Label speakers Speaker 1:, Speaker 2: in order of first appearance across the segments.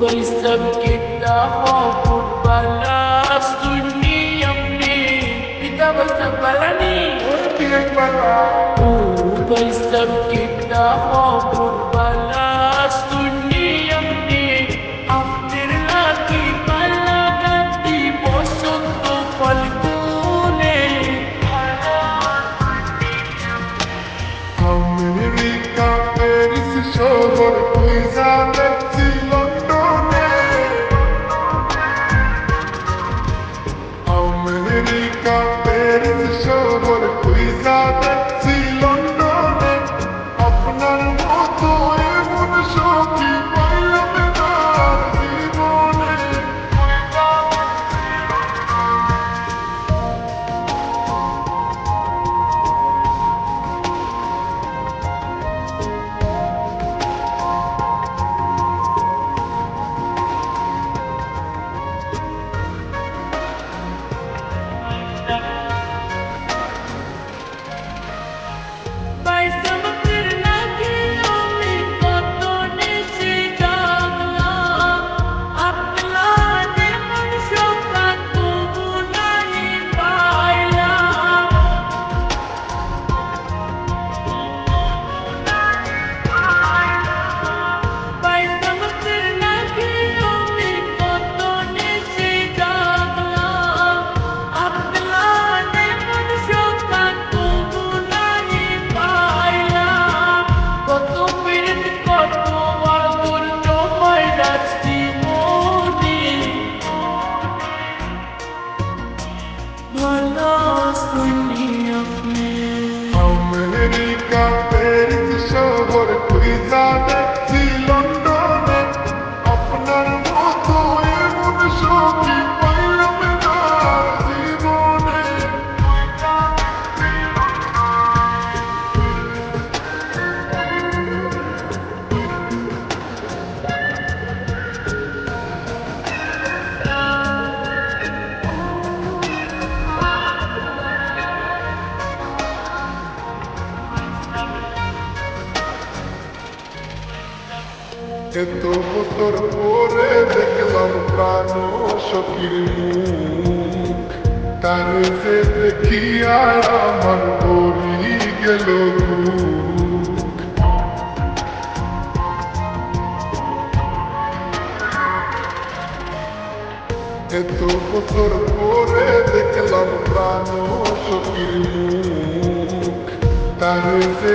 Speaker 1: وليس بكده قرب ناس دنيا مني كتابة بلني وليس بكده قرب ناس دنيا مني أفضل لك بلغتي بسط فالكوني أمريكا باريس شهر كويسة بكتير শুনি আপনি
Speaker 2: America Paris শহর তুই যাচ্ছি লন্ডনে এত বছর পরে দেখলাম প্রাণ সখীর মুখ তারে যে দেখিয়া আমার ভরি। এত বছর পরে দেখলাম প্রাণ সখীর মুখ তারে যে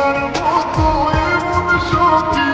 Speaker 2: তোমার মতো
Speaker 1: এমন সাথী